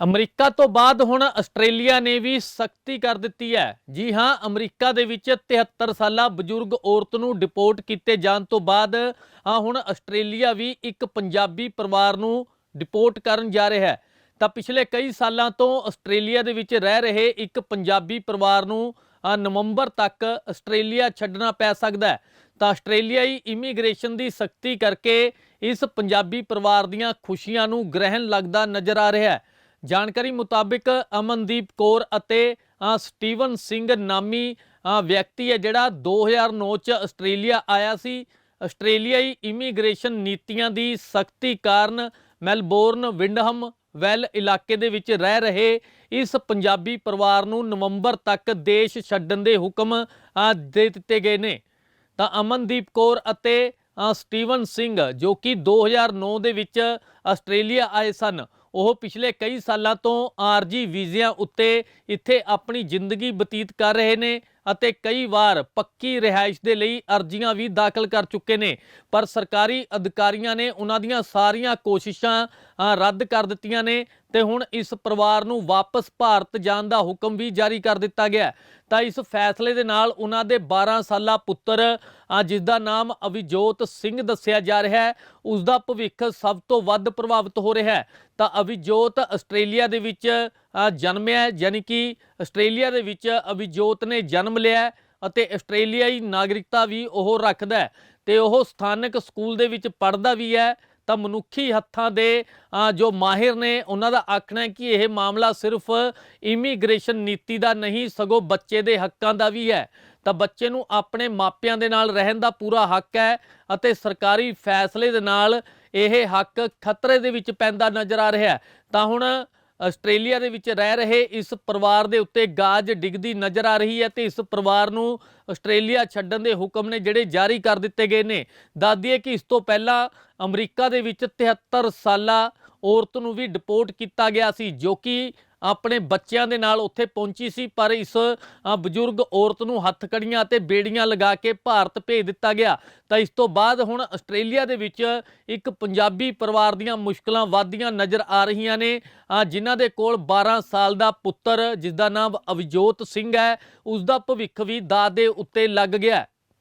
America ਤੋਂ ਬਾਅਦ ਹੁਣ ਆਸਟ੍ਰੇਲੀਆ ਨੇ ਵੀ ਸਖਤੀ ਕਰ ਦਿੱਤੀ ਹੈ। ਜੀ ਹਾਂ, ਅਮਰੀਕਾ ਦੇ ਵਿੱਚ 73 ਸਾਲਾ ਬਜ਼ੁਰਗ ਔਰਤ ਨੂੰ ਡਿਪੋਰਟ ਕੀਤੇ ਜਾਣ ਤੋਂ ਬਾਅਦ ਆ ਹੁਣ ਆਸਟ੍ਰੇਲੀਆ ਵੀ ਇੱਕ ਪੰਜਾਬੀ ਪਰਿਵਾਰ ਨੂੰ ਡਿਪੋਰਟ ਕਰਨ ਜਾ ਰਿਹਾ ਹੈ। ਤਾਂ ਪਿਛਲੇ ਕਈ ਸਾਲਾਂ ਤੋਂ ਆਸਟ੍ਰੇਲੀਆ ਦੇ ਵਿੱਚ ਰਹਿ ਰਹੇ ਇੱਕ ਪੰਜਾਬੀ ਪਰਿਵਾਰ ਨੂੰ ਨਵੰਬਰ ਤੱਕ ਆਸਟ੍ਰੇਲੀਆ ਛੱਡਣਾ ਪੈ ਸਕਦਾ ਹੈ। ਤਾਂ ਆਸਟ੍ਰੇਲੀਆਈ ਇਮੀਗ੍ਰੇਸ਼ਨ ਦੀ ਸਖਤੀ ਕਰਕੇ ਇਸ ਪੰਜਾਬੀ ਪਰਿਵਾਰ ਦੀਆਂ ਖੁਸ਼ੀਆਂ ਨੂੰ ਗ੍ਰਹਿਣ ਲੱਗਦਾ ਨਜ਼ਰ ਆ ਰਿਹਾ ਹੈ। ਜਾਣਕਾਰੀ ਮੁਤਾਬਿਕ ਅਮਨਦੀਪ ਕੌਰ ਅਤੇ ਸਟੀਵਨ ਸਿੰਘ ਨਾਮੀ ਵਿਅਕਤੀ ਹੈ ਜਿਹੜਾ 2009 ਚ ਆਸਟ੍ਰੇਲੀਆ ਆਇਆ ਸੀ। ਆਸਟ੍ਰੇਲੀਆਈ ਇਮੀਗ੍ਰੇਸ਼ਨ ਨੀਤੀਆਂ ਦੀ ਸਖਤੀ ਕਾਰਨ ਮੈਲਬੌਰਨ ਵਿੰਡਹਮ ਵੈਲ ਇਲਾਕੇ ਦੇ ਵਿੱਚ ਰਹਿ ਰਹੇ ਇਸ ਪੰਜਾਬੀ ਪਰਿਵਾਰ ਨੂੰ ਨਵੰਬਰ ਤੱਕ ਦੇਸ਼ ਛੱਡਣ ਦੇ ਹੁਕਮ ਦੇ ਦਿੱਤੇ ਗਏ ਨੇ। ਤਾਂ ਅਮਨਦੀਪ ਕੌਰ ਅਤੇ ਸਟੀਵਨ ਸਿੰਘ ਜੋ ਕਿ 2009 ਦੇ ਵਿੱਚ ਆਸਟ੍ਰੇਲੀਆ ਆਏ ਸਨ ਉਹ ਪਿਛਲੇ ਕਈ ਸਾਲਾਂ ਤੋਂ ਆਰਜੀ ਵੀਜ਼ਿਆਂ ਉੱਤੇ ਇੱਥੇ ਆਪਣੀ ਜ਼ਿੰਦਗੀ ਬਤੀਤ ਕਰ ਰਹੇ ਨੇ ਅਤੇ ਕਈ ਵਾਰ ਪੱਕੀ ਰਿਹਾਇਸ਼ ਦੇ ਲਈ ਅਰਜ਼ੀਆਂ ਵੀ ਦਾਖਲ ਕਰ ਚੁੱਕੇ ਨੇ। ਪਰ ਸਰਕਾਰੀ ਅਧਿਕਾਰੀਆਂ ਨੇ ਉਹਨਾਂ ਦੀਆਂ ਸਾਰੀਆਂ ਕੋਸ਼ਿਸ਼ਾਂ ਰੱਦ ਕਰ ਦਿੱਤੀਆਂ ਨੇ ਤੇ ਹੁਣ ਇਸ ਪਰਿਵਾਰ ਨੂੰ ਵਾਪਸ ਭਾਰਤ ਜਾਣ ਦਾ ਹੁਕਮ ਵੀ ਜਾਰੀ ਕਰ ਦਿੱਤਾ ਗਿਆ ਤਾਂ ਇਸ ਫੈਸਲੇ ਦੇ ਨਾਲ ਉਹਨਾਂ ਦੇ 12 ਸਾਲਾ ਪੁੱਤਰ ਅ, ਜਿਸ ਦਾ ਨਾਮ ਅਵਿਜੋਤ ਸਿੰਘ ਦੱਸਿਆ ਜਾ ਰਿਹਾ ਹੈ ਉਸ ਦਾ ਭਵਿੱਖ ਸਭ ਤੋਂ ਵੱਧ ਪ੍ਰਭਾਵਿਤ ਹੋ ਰਿਹਾ ਹੈ। ਤਾਂ ਅਵਿਜੋਤ ਆਸਟ੍ਰੇਲੀਆ ਦੇ ਵਿੱਚ ਜਨਮਿਆ ਹੈ, ਯਾਨੀ ਕਿ ਆਸਟ੍ਰੇਲੀਆ ਦੇ ਵਿੱਚ ਅਵਿਜੋਤ ਨੇ ਜਨਮ ਲਿਆ ਅਤੇ ਆਸਟ੍ਰੇਲੀਆਈ ਨਾਗਰਿਕਤਾ ਵੀ ਉਹ ਰੱਖਦਾ ਹੈ ਤੇ ਉਹ ਸਥਾਨਕ ਸਕੂਲ ਦੇ ਵਿੱਚ ਪੜ੍ਹਦਾ ਵੀ ਹੈ। ਤਾਂ ਮਨੁੱਖੀ ਹੱਥਾਂ ਦੇ ਜੋ ਮਾਹਿਰ ਨੇ, ਉਹਨਾਂ ਦਾ ਆਖਣਾ ਹੈ ਕਿ ਇਹ ਮਾਮਲਾ ਸਿਰਫ ਇਮੀਗ੍ਰੇਸ਼ਨ ਨੀਤੀ ਦਾ ਨਹੀਂ, ਸਗੋਂ ਬੱਚੇ ਦੇ ਹੱਕਾਂ ਦਾ ਵੀ ਹੈ। ਤਾਂ ਬੱਚੇ ਨੂੰ ਆਪਣੇ ਮਾਪਿਆਂ ਦੇ ਨਾਲ ਰਹਿਣ ਦਾ ਪੂਰਾ ਹੱਕ ਹੈ ਅਤੇ ਸਰਕਾਰੀ ਫੈਸਲੇ ਦੇ ਨਾਲ ਇਹ ਹੱਕ ਖਤਰੇ ਦੇ ਵਿੱਚ ਪੈਂਦਾ ਨਜ਼ਰ ਆ ਰਿਹਾ ਤਾਂ ਹੁਣ ਆਸਟ੍ਰੇਲੀਆ ਦੇ ਵਿੱਚ ਰਹਿ ਰਹੇ ਇਸ ਪਰਿਵਾਰ ਦੇ ਉੱਤੇ ਗਾਜ ਡਿੱਗਦੀ ਨਜ਼ਰ ਆ ਰਹੀ ਹੈ ਤੇ ਇਸ ਪਰਿਵਾਰ ਨੂੰ ਆਸਟ੍ਰੇਲੀਆ ਛੱਡਣ ਦੇ ਹੁਕਮ ਨੇ ਜਿਹੜੇ ਜਾਰੀ ਕਰ ਦਿੱਤੇ ਗਏ ਨੇ। ਦੱਸਦੀਏ ਕਿ ਇਸ ਤੋਂ ਪਹਿਲਾਂ ਅਮਰੀਕਾ ਦੇ ਵਿੱਚ 73 ਸਾਲਾ ਔਰਤ ਨੂੰ ਵੀ ਡਿਪੋਰਟ ਕੀਤਾ ਗਿਆ ਸੀ, ਜੋ ਕਿ ਆਪਣੇ ਬੱਚਿਆਂ ਦੇ ਨਾਲ ਉੱਥੇ ਪਹੁੰਚੀ ਸੀ, ਪਰ ਇਸ ਬਜ਼ੁਰਗ ਔਰਤ ਨੂੰ ਹੱਥਕੜੀਆਂ ਅਤੇ ਬੇੜੀਆਂ ਲਗਾ ਕੇ ਭਾਰਤ ਭੇਜ ਦਿੱਤਾ ਗਿਆ। ਤਾਂ ਇਸ ਤੋਂ ਬਾਅਦ ਹੁਣ ਆਸਟ੍ਰੇਲੀਆ ਦੇ ਵਿੱਚ ਇੱਕ ਪੰਜਾਬੀ ਪਰਿਵਾਰ ਦੀਆਂ ਮੁਸ਼ਕਲਾਂ ਵਧਦੀਆਂ ਨਜ਼ਰ ਆ ਰਹੀਆਂ ਨੇ। ਜਿਨ੍ਹਾਂ ਦੇ ਕੋਲ 12 ਸਾਲ ਦਾ ਪੁੱਤਰ ਜਿਸ ਦਾ ਨਾਮ ਅਵਜੋਤ ਸਿੰਘ ਹੈ ਉਸ ਦਾ ਭਵਿੱਖ ਵੀ ਦਾਅ ਦੇ ਉੱਤੇ ਲੱਗ ਗਿਆ।